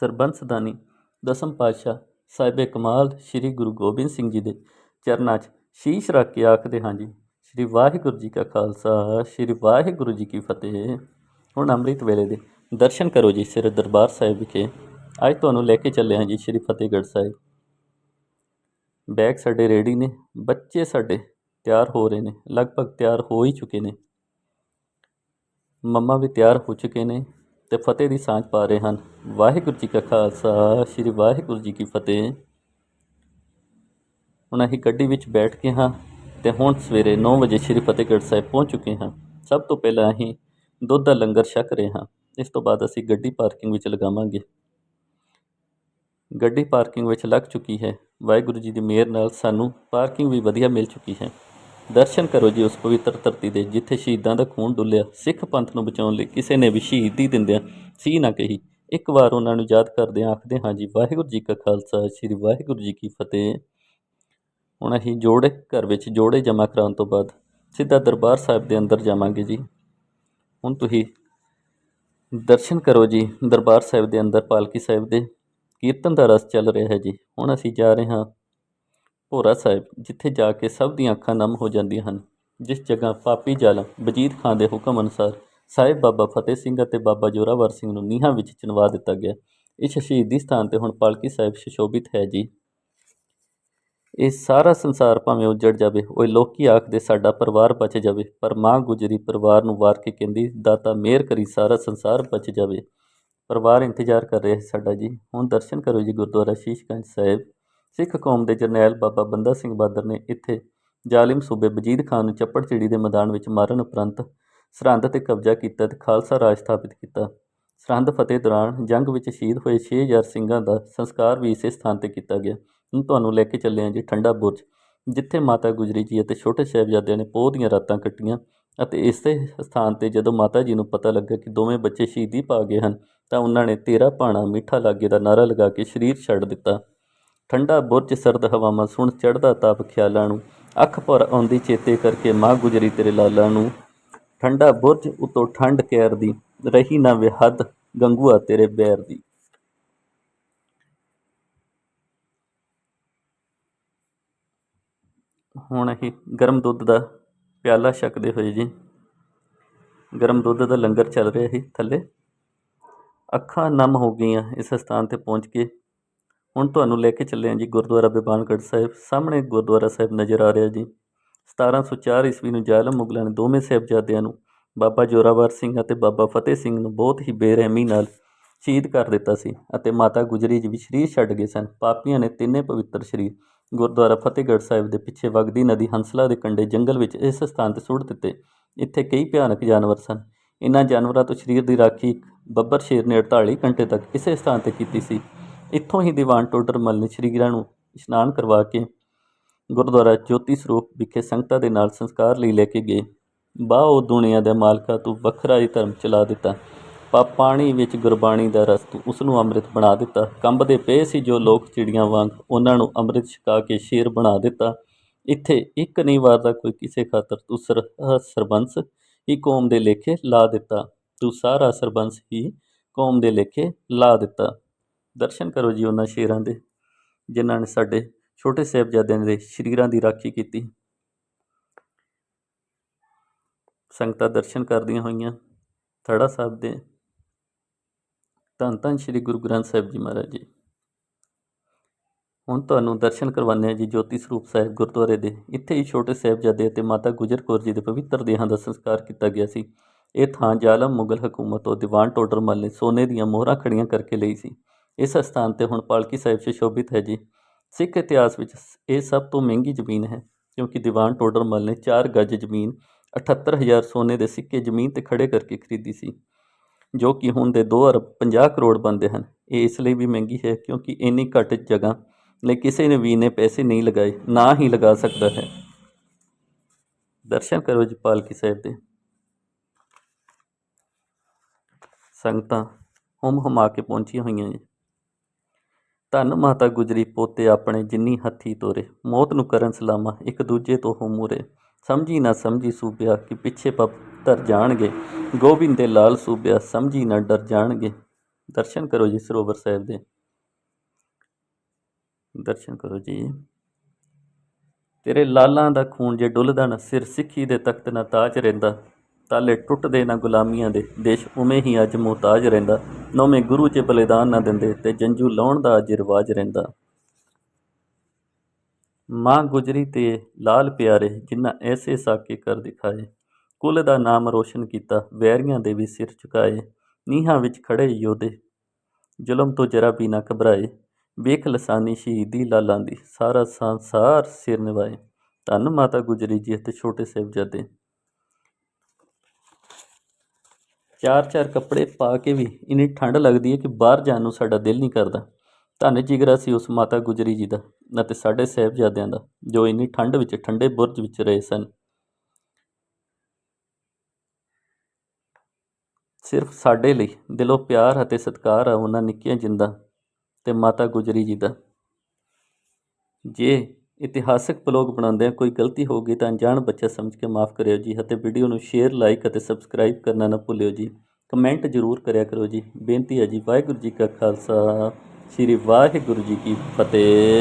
ਸਰਬੰਸਦਾਨੀ ਦਸਮ ਪਾਤਸ਼ਾਹ ਸਾਹਿਬੇ ਕਮਾਲ ਸ੍ਰੀ ਗੁਰੂ ਗੋਬਿੰਦ ਸਿੰਘ ਜੀ ਦੇ ਚਰਨਾਂ 'ਚ ਸ਼ੀਸ਼ ਰੱਖ ਕੇ ਆਖਦੇ, ਹਾਂ ਜੀ, ਸ੍ਰੀ ਵਾਹਿਗੁਰੂ ਜੀ ਕਾ ਖਾਲਸਾ, ਸ੍ਰੀ ਵਾਹਿਗੁਰੂ ਜੀ ਕੀ ਫਤਿਹ। ਹੁਣ ਅੰਮ੍ਰਿਤ ਵੇਲੇ ਦੇ ਦਰਸ਼ਨ ਕਰੋ ਜੀ ਸ੍ਰੀ ਦਰਬਾਰ ਸਾਹਿਬ ਵਿਖੇ। ਅੱਜ ਤੁਹਾਨੂੰ ਲੈ ਕੇ ਚੱਲੇ ਹਾਂ ਜੀ ਸ੍ਰੀ ਫਤਿਹਗੜ੍ਹ ਸਾਹਿਬ। ਬੈਗ ਸਾਡੇ ਰੈਡੀ ਨੇ, ਬੱਚੇ ਸਾਡੇ ਤਿਆਰ ਹੋ ਰਹੇ ਨੇ, ਲਗਭਗ ਤਿਆਰ ਹੋ ਹੀ ਚੁੱਕੇ ਨੇ। ਮੰਮਾ ਵੀ ਤਿਆਰ ਹੋ ਚੁੱਕੇ ਨੇ। ਤੇ ਫਤਿਹ ਦੀ ਸਾਂਝ ਪਾ ਰਹੇ ਹਨ। ਵਾਹਿਗੁਰੂ ਜੀ ਕਾ ਖਾਲਸਾ, ਸ੍ਰੀ ਵਾਹਿਗੁਰੂ ਜੀ ਕੀ ਫਤਿਹ। ਹੁਣ ਅਸੀਂ ਗੱਡੀ ਵਿੱਚ ਬੈਠ ਕੇ ਹਾਂ ਤੇ ਹੁਣ ਸਵੇਰੇ 9 ਵਜੇ ਸ੍ਰੀ ਫਤਿਹਗੜ੍ਹ ਸਾਹਿਬ ਪਹੁੰਚ ਚੁੱਕੇ ਹਾਂ। ਸਭ ਤੋਂ ਪਹਿਲਾਂ ਅਸੀਂ ਦੁੱਧ ਦਾ ਲੰਗਰ ਛਕ ਰਹੇ ਹਾਂ। ਇਸ ਤੋਂ ਬਾਅਦ ਅਸੀਂ ਗੱਡੀ ਪਾਰਕਿੰਗ ਵਿੱਚ ਲਗਾਵਾਂਗੇ। ਗੱਡੀ ਪਾਰਕਿੰਗ ਵਿੱਚ ਲੱਗ ਚੁੱਕੀ ਹੈ। ਵਾਹਿਗੁਰੂ ਜੀ ਦੀ ਮਿਹਰ ਨਾਲ ਸਾਨੂੰ ਪਾਰਕਿੰਗ ਵੀ ਵਧੀਆ ਮਿਲ ਚੁੱਕੀ ਹੈ। ਦਰਸ਼ਨ ਕਰੋ ਜੀ ਉਸ ਪਵਿੱਤਰ ਧਰਤੀ ਦੇ, ਜਿੱਥੇ ਸ਼ਹੀਦਾਂ ਦਾ ਖੂਨ ਡੁੱਲਿਆ। ਸਿੱਖ ਪੰਥ ਨੂੰ ਬਚਾਉਣ ਲਈ ਕਿਸੇ ਨੇ ਵੀ ਸ਼ਹੀਦੀ ਦਿੰਦਿਆਂ ਸੀ ਨਾ ਕਹੀ। ਇੱਕ ਵਾਰ ਉਹਨਾਂ ਨੂੰ ਯਾਦ ਕਰਦੇ ਆਖਦੇ ਹਾਂ ਜੀ, ਵਾਹਿਗੁਰੂ ਜੀ ਕਾ ਖਾਲਸਾ, ਸ੍ਰੀ ਵਾਹਿਗੁਰੂ ਜੀ ਕੀ ਫਤਿਹ। ਹੁਣ ਅਸੀਂ ਜੋੜੇ, ਘਰ ਵਿੱਚ ਜੋੜੇ ਜਮ੍ਹਾਂ ਕਰਾਉਣ ਤੋਂ ਬਾਅਦ ਸਿੱਧਾ ਦਰਬਾਰ ਸਾਹਿਬ ਦੇ ਅੰਦਰ ਜਾਵਾਂਗੇ ਜੀ। ਹੁਣ ਤੁਸੀਂ ਦਰਸ਼ਨ ਕਰੋ ਜੀ, ਦਰਬਾਰ ਸਾਹਿਬ ਦੇ ਅੰਦਰ, ਪਾਲਕੀ ਸਾਹਿਬ ਦੇ ਕੀਰਤਨ ਦਾ ਰਸ ਚੱਲ ਰਿਹਾ ਹੈ ਜੀ। ਹੁਣ ਅਸੀਂ ਜਾ ਰਹੇ ਹਾਂ ਭੋਰਾ ਸਾਹਿਬ, ਜਿੱਥੇ ਜਾ ਕੇ ਸਭ ਦੀਆਂ ਅੱਖਾਂ ਨਮ ਹੋ ਜਾਂਦੀਆਂ ਹਨ, ਜਿਸ ਜਗ੍ਹਾ ਪਾਪੀ ਜ਼ਾਲਮ ਵਜੀਦ ਖਾਨ ਦੇ ਹੁਕਮ ਅਨੁਸਾਰ ਸਾਹਿਬ ਬਾਬਾ ਫਤਿਹ ਸਿੰਘ ਅਤੇ ਬਾਬਾ ਜੋਰਾਵਰ ਸਿੰਘ ਨੂੰ ਨੀਹਾਂ ਵਿੱਚ ਚਿਣਵਾ ਦਿੱਤਾ ਗਿਆ। ਇਸ ਸ਼ਹੀਦੀ ਸਥਾਨ ਤੇ ਹੁਣ ਪਾਲਕੀ ਸਾਹਿਬ ਸੁਸ਼ੋਭਿਤ ਹੈ ਜੀ। ਇਹ ਸਾਰਾ ਸੰਸਾਰ ਭਾਵੇਂ ਉੱਜੜ ਜਾਵੇ, ਉਹ ਲੋਕੀ ਆਖਦੇ ਸਾਡਾ ਪਰਿਵਾਰ ਬਚ ਜਾਵੇ, ਪਰ ਮਾਂ ਗੁਜਰੀ ਪਰਿਵਾਰ ਨੂੰ ਵਾਰ ਕੇ ਕਹਿੰਦੀ, ਦਾਤਾ ਮਿਹਰ ਕਰੀ ਸਾਰਾ ਸੰਸਾਰ ਬਚ ਜਾਵੇ। ਪਰਿਵਾਰ ਇੰਤਜ਼ਾਰ ਕਰ ਰਿਹਾ ਹੈ ਸਾਡਾ ਜੀ। ਹੁਣ ਦਰਸ਼ਨ ਕਰੋ ਜੀ ਗੁਰਦੁਆਰਾ ਸ਼ੀਸ਼ਗੰਜ ਸਾਹਿਬ। ਸਿੱਖ ਕੌਮ ਦੇ ਜਰਨੈਲ ਬਾਬਾ ਬੰਦਾ ਸਿੰਘ ਬਹਾਦਰ ਨੇ ਇੱਥੇ ਜ਼ਾਲਿਮ ਸੂਬੇ ਬਜੀਦ ਖਾਨ ਨੂੰ ਚੱਪੜ ਚਿੜੀ ਦੇ ਮੈਦਾਨ ਵਿੱਚ ਮਾਰਨ ਉਪਰੰਤ ਸਰਹੰਦ ਤੇ ਕਬਜ਼ਾ ਕੀਤਾ ਤੇ ਖਾਲਸਾ ਰਾਜ ਸਥਾਪਿਤ ਕੀਤਾ। ਸਰਹੰਦ ਫਤਿਹ ਦੌਰਾਨ ਜੰਗ ਵਿੱਚ ਸ਼ਹੀਦ ਹੋਏ 6000 ਸਿੰਘਾਂ ਦਾ ਸੰਸਕਾਰ ਵੀ ਇਸੇ ਸਥਾਨ ਤੇ ਕੀਤਾ ਗਿਆ। ਹੁਣ ਤੁਹਾਨੂੰ ਲੈ ਕੇ ਚੱਲੇ ਹਾਂ ਜੀ ਠੰਡਾ ਬੁਰਜ, ਜਿੱਥੇ ਮਾਤਾ ਗੁਜਰੀ ਜੀ ਅਤੇ ਛੋਟੇ ਸਾਹਿਬਜ਼ਾਦਿਆਂ ਨੇ ਪੋਹ ਦੀਆਂ ਰਾਤਾਂ ਕੱਟੀਆਂ ਅਤੇ ਇਸੇ ਸਥਾਨ ਤੇ ਜਦੋਂ ਮਾਤਾ ਜੀ ਨੂੰ ਪਤਾ ਲੱਗਾ ਕਿ ਦੋਵੇਂ ਬੱਚੇ ਸ਼ਹੀਦੀ ਪਾ ਗਏ ਹਨ ਤਾਂ ਉਹਨਾਂ ਨੇ ਤੇਰਾ ਭਾਣਾ ਮਿੱਠਾ ਲਾਗੇ ਦਾ ਨਾਰਾ ਲਗਾ ਕੇ ਸਰੀਰ ਛੱਡ ਦਿੱਤਾ। ਠੰਡਾ ਬੁਰਜ ਸਰਦ ਹਵਾਵਾਂ ਸੁਣ ਚੜਦਾ ਤਾਪ ਖਿਆਲਾਂ ਨੂੰ। ਅੱਖ ਪਰ ਆਉਂਦੀ ਚੇਤੇ ਕਰਕੇ ਮਾਂ ਗੁਜਰੀ ਤੇਰੇ ਲਾਲਾਂ ਨੂੰ। ਠੰਡਾ ਬੁਰਜ ਉਤੋਂ ਠੰਡ ਕੈਰ ਦੀ, ਰਹੀ ਨਾ ਵਿਹੱਦ ਗੰਗੂਆ ਤੇਰੇ ਬੈਰ ਦੀ। ਹੁਣ ਅਸੀਂ ਗਰਮ ਦੁੱਧ ਦਾ ਪਿਆਲਾ ਛਕਦੇ ਹੋਏ ਜੀ। ਗਰਮ ਦੁੱਧ ਦਾ ਲੰਗਰ ਚੱਲ ਰਿਹਾ ਸੀ ਥੱਲੇ। ਅੱਖਾਂ ਨਮ ਹੋ ਗਈਆਂ ਇਸ ਸਥਾਨ ਤੇ ਪਹੁੰਚ ਕੇ। ਹੁਣ ਤੁਹਾਨੂੰ ਲੈ ਕੇ ਚੱਲੇ ਹਾਂ ਜੀ ਗੁਰਦੁਆਰਾ ਬਿਬਾਨਗੜ੍ਹ ਸਾਹਿਬ। ਸਾਹਮਣੇ ਗੁਰਦੁਆਰਾ ਸਾਹਿਬ ਨਜ਼ਰ ਆ ਰਿਹਾ ਜੀ। 1704 ਈਸਵੀ ਨੂੰ ਜ਼ਾਲਮ ਮੁਗਲਾਂ ਨੇ ਦੋਵੇਂ ਸਾਹਿਬਜ਼ਾਦਿਆਂ ਨੂੰ, ਬਾਬਾ ਜੋਰਾਵਰ ਸਿੰਘ ਅਤੇ ਬਾਬਾ ਫਤਿਹ ਸਿੰਘ ਨੂੰ ਬਹੁਤ ਹੀ ਬੇਰਹਿਮੀ ਨਾਲ ਸ਼ਹੀਦ ਕਰ ਦਿੱਤਾ ਸੀ ਅਤੇ ਮਾਤਾ ਗੁਜਰੀ ਜੀ ਵੀ ਸ਼ਰੀਰ ਛੱਡ ਗਏ ਸਨ। ਪਾਪੀਆਂ ਨੇ ਤਿੰਨੇ ਪਵਿੱਤਰ ਸ਼ਰੀਰ ਗੁਰਦੁਆਰਾ ਫਤਿਹਗੜ੍ਹ ਸਾਹਿਬ ਦੇ ਪਿੱਛੇ ਵਗਦੀ ਨਦੀ ਹੰਸਲਾ ਦੇ ਕੰਢੇ ਜੰਗਲ ਵਿੱਚ ਇਸ ਸਥਾਨ ਤੇ ਸੁੱਟ ਦਿੱਤੇ। ਇੱਥੇ ਕਈ ਭਿਆਨਕ ਜਾਨਵਰ ਸਨ। ਇਨ੍ਹਾਂ ਜਾਨਵਰਾਂ ਤੋਂ ਸਰੀਰ ਦੀ ਰਾਖੀ ਬੱਬਰ ਸ਼ੇਰ ਨੇ 48 ਘੰਟੇ ਤੱਕ ਇਸੇ ਸਥਾਨ ਤੇ ਕੀਤੀ ਸੀ। ਇੱਥੋਂ ਹੀ ਦੀਵਾਨ ਟੋਡਰਮਲ ਨੇ ਸ਼ਰੀਰਾਂ ਨੂੰ ਇਸ਼ਨਾਨ ਕਰਵਾ ਕੇ ਗੁਰਦੁਆਰਾ ਜੋਤੀ ਸਰੂਪ ਵਿਖੇ ਸੰਗਤਾਂ ਦੇ ਨਾਲ ਸੰਸਕਾਰ ਲਈ ਲੈ ਕੇ ਗਏ। ਬਾ ਉਹ ਦੁਨੀਆ ਦੇ ਮਾਲਕਾ ਤੂੰ ਵੱਖਰਾ ਹੀ ਧਰਮ ਚਲਾ ਦਿੱਤਾ। ਪਾ ਪਾਣੀ ਵਿੱਚ ਗੁਰਬਾਣੀ ਦਾ ਰਸ ਤੂੰ ਉਸ ਨੂੰ ਅੰਮ੍ਰਿਤ ਬਣਾ ਦਿੱਤਾ। ਕੰਬਦੇ ਪਏ ਸੀ ਜੋ ਲੋਕ ਚਿੜੀਆਂ ਵਾਂਗ ਉਹਨਾਂ ਨੂੰ ਅੰਮ੍ਰਿਤ ਛਕਾ ਕੇ ਸ਼ੇਰ ਬਣਾ ਦਿੱਤਾ। ਇੱਥੇ ਇੱਕ ਨਹੀਂ ਵਾਰਦਾ ਕੋਈ ਕਿਸੇ ਖਾਤਰ। ਤੂੰ ਸਰ ਸਰਬੰਸ ਹੀ ਕੌਮ ਦੇ ਲੇਖੇ ਲਾ ਦਿੱਤਾ। ਤੂੰ ਸਾਰਾ ਸਰਬੰਸ ਹੀ ਕੌਮ ਦੇ ਲੇਖੇ ਲਾ ਦਿੱਤਾ। ਦਰਸ਼ਨ ਕਰੋ ਜੀ ਉਹਨਾਂ ਸ਼ੇਰਾਂ ਦੇ, ਜਿਨ੍ਹਾਂ ਨੇ ਸਾਡੇ ਛੋਟੇ ਸਾਹਿਬਜ਼ਾਦਿਆਂ ਦੇ ਸ਼ਰੀਰਾਂ ਦੀ ਰਾਖੀ ਕੀਤੀ। ਸੰਗਤਾਂ ਦਰਸ਼ਨ ਕਰਦੀਆਂ ਹੋਈਆਂ ਥੜਾ ਸਾਹਿਬ ਦੇ। ਧੰਨ ਧੰਨ ਸ਼੍ਰੀ ਗੁਰੂ ਗ੍ਰੰਥ ਸਾਹਿਬ ਜੀ ਮਹਾਰਾਜ ਜੀ। ਹੁਣ ਤੁਹਾਨੂੰ ਦਰਸ਼ਨ ਕਰਵਾਉਂਦੇ ਹਾਂ ਜੀ ਜੋਤੀ ਸਰੂਪ ਸਾਹਿਬ ਗੁਰਦੁਆਰੇ ਦੇ। ਇੱਥੇ ਹੀ ਛੋਟੇ ਸਾਹਿਬਜ਼ਾਦੇ ਅਤੇ ਮਾਤਾ ਗੁਜਰ ਕੌਰ ਜੀ ਦੇ ਪਵਿੱਤਰ ਦੇਹਾਂ ਦਾ ਸੰਸਕਾਰ ਕੀਤਾ ਗਿਆ ਸੀ। ਇਹ ਥਾਂ ਜ਼ਾਲਮ ਮੁਗਲ ਹਕੂਮਤ ਤੋਂ ਦੀਵਾਨ ਟੋਡਰਮਲ ਨੇ ਸੋਨੇ ਦੀਆਂ ਮੋਹਰਾਂ ਖੜੀਆਂ ਕਰਕੇ ਲਈ ਸੀ। ਇਸ ਸਥਾਨ ਤੇ ਹੁਣ ਪਾਲਕੀ ਸਾਹਿਬ ਸੁਸ਼ੋਭਿਤ ਹੈ ਜੀ। ਸਿੱਖ ਇਤਿਹਾਸ ਵਿੱਚ ਇਹ ਸਭ ਤੋਂ ਮਹਿੰਗੀ ਜ਼ਮੀਨ ਹੈ, ਕਿਉਂਕਿ ਦੀਵਾਨ ਟੋਡਰਮਲ ਨੇ 4 ਗਜ ਜ਼ਮੀਨ 78000 ਸੋਨੇ ਦੇ ਸਿੱਕੇ ਜ਼ਮੀਨ ਤੇ ਖੜੇ ਕਰਕੇ ਖਰੀਦੀ ਸੀ, ਜੋ ਕਿ ਹੁਣ ਦੇ 2 ਅਰਬ 50 ਕਰੋੜ ਬਣਦੇ ਹਨ। ਇਹ ਇਸ ਲਈ ਵੀ ਮਹਿੰਗੀ ਹੈ, ਕਿਉਂਕਿ ਇੰਨੀ ਘੱਟ ਜਗ੍ਹਾ ਲਈ ਕਿਸੇ ਨੇ ਵੀ ਨੇ ਪੈਸੇ ਨਹੀਂ ਲਗਾਏ, ਨਾ ਹੀ ਲਗਾ ਸਕਦਾ ਹੈ। ਦਰਸ਼ਨ ਕਰੋ ਜੀ ਪਾਲਕੀ ਸਾਹਿਬ ਦੇ। ਸੰਗਤਾਂ ਹੁਮ ਹੁਮਾ ਕੇ ਪਹੁੰਚੀਆਂ ਹੋਈਆਂ ਜੀ ਧੰਨ ਮਾਤਾ ਗੁਜਰੀ ਪੋਤੇ ਆਪਣੇ ਜਿੰਨੀ ਹੱਥੀ ਤੋਰੇ, ਮੌਤ ਨੂੰ ਕਰਨ ਸਲਾਮਾ ਇੱਕ ਦੂਜੇ ਤੋਂ ਹੋ ਮੂਰੇ। ਸਮਝੀ ਨਾ ਸਮਝੀ ਸੂਬਿਆ ਕਿ ਪਿੱਛੇ ਪੱਤਰ ਜਾਣਗੇ। ਗੋਬਿੰਦ ਦੇ ਲਾਲ ਸੂਬਿਆ, ਸਮਝੀ ਨਾ ਡਰ ਜਾਣਗੇ। ਦਰਸ਼ਨ ਕਰੋ ਜੀ ਸਰੋਵਰ ਸਾਹਿਬ ਦੇ। ਦਰਸ਼ਨ ਕਰੋ ਜੀ। ਤੇਰੇ ਲਾਲਾਂ ਦਾ ਖੂਨ ਜੇ ਡੁੱਲਦਾ ਨਾ, ਸਿਰ ਸਿੱਖੀ ਦੇ ਤਖਤ ਨਾ ਤਾਜ ਰਹਿੰਦਾ। ਤਾਲੇ ਟੁੱਟਦੇ ਨਾ ਗੁਲਾਮੀਆਂ ਦੇ। ਦੇਸ਼ ਉਵੇਂ ਹੀ ਅੱਜ ਮੁਹਤਾਜ ਰਹਿੰਦਾ। ਨੌਵੇਂ ਗੁਰੂ ਚ ਬਲੀਦਾਨ ਨਾ ਦਿੰਦੇ ਤੇ ਜੰਜੂ ਲਾਉਣ ਦਾ ਅੱਜ ਰਿਵਾਜ ਰਹਿੰਦਾ। ਮਾਂ ਗੁਜਰੀ ਤੇ ਲਾਲ ਪਿਆਰੇ ਜਿਨ੍ਹਾਂ ਐਸੇ ਸਾਕੇ ਕਰ ਦਿਖਾਏ। ਕੁੱਲ ਦਾ ਨਾਮ ਰੋਸ਼ਨ ਕੀਤਾ, ਵੈਰੀਆਂ ਦੇ ਵੀ ਸਿਰ ਝੁਕਾਏ। ਨੀਹਾਂ ਵਿੱਚ ਖੜੇ ਯੋਧੇ, ਜ਼ੁਲਮ ਤੋਂ ਜਰਾ ਵੀ ਨਾ ਘਬਰਾਏ। ਵੇਖ ਲਸਾਨੀ ਸ਼ਹੀਦੀ ਲਾਲਾਂ ਦੀ, ਸਾਰਾ ਸੰਸਾਰ ਸਿਰ ਨਿਵਾਏ। ਧੰਨ ਮਾਤਾ ਗੁਜਰੀ ਜੀ ਅਤੇ ਛੋਟੇ ਸਾਹਿਬਜ਼ਾਦੇ। ਚਾਰ ਚਾਰ ਕੱਪੜੇ ਪਾ ਕੇ ਵੀ ਇੰਨੀ ਠੰਡ ਲੱਗਦੀ ਹੈ ਕਿ ਬਾਹਰ ਜਾਣ ਨੂੰ ਸਾਡਾ ਦਿਲ ਨਹੀਂ ਕਰਦਾ। ਧੰਨ ਜਿਗਰਾ ਸੀ ਉਸ ਮਾਤਾ ਗੁਜਰੀ ਜੀ ਦਾ ਅਤੇ ਸਾਡੇ ਸਾਹਿਬਜ਼ਾਦਿਆਂ ਦਾ, ਜੋ ਇੰਨੀ ਠੰਡ ਵਿੱਚ ਠੰਡੇ ਬੁਰਜ ਵਿੱਚ ਰਹੇ ਸਨ। ਸਿਰਫ ਸਾਡੇ ਲਈ ਦਿਲੋਂ ਪਿਆਰ ਅਤੇ ਸਤਿਕਾਰ ਆ ਉਹਨਾਂ ਨਿੱਕੀਆਂ ਜਿੰਦਾਂ ਤੇ ਮਾਤਾ ਗੁਜਰੀ ਜੀ ਦਾ। ਜੇ ਇਤਿਹਾਸਕ ਬਲੌਗ ਬਣਾਉਂਦਿਆਂ ਕੋਈ ਗਲਤੀ ਹੋ ਗਈ ਤਾਂ ਅਣਜਾਣ ਬੱਚਾ ਸਮਝ ਕੇ ਮਾਫ ਕਰਿਓ ਜੀ ਅਤੇ ਵੀਡੀਓ ਨੂੰ ਸ਼ੇਅਰ, ਲਾਈਕ ਅਤੇ ਸਬਸਕ੍ਰਾਈਬ ਕਰਨਾ ਨਾ ਭੁੱਲਿਓ ਜੀ। ਕਮੈਂਟ ਜ਼ਰੂਰ ਕਰਿਆ ਕਰੋ ਜੀ। ਬੇਨਤੀ ਹੈ ਜੀ, ਵਾਹਿਗੁਰੂ ਜੀ ਕਾ ਖਾਲਸਾ, ਸ੍ਰੀ ਵਾਹਿਗੁਰੂ ਜੀ ਕੀ ਫਤਿਹ।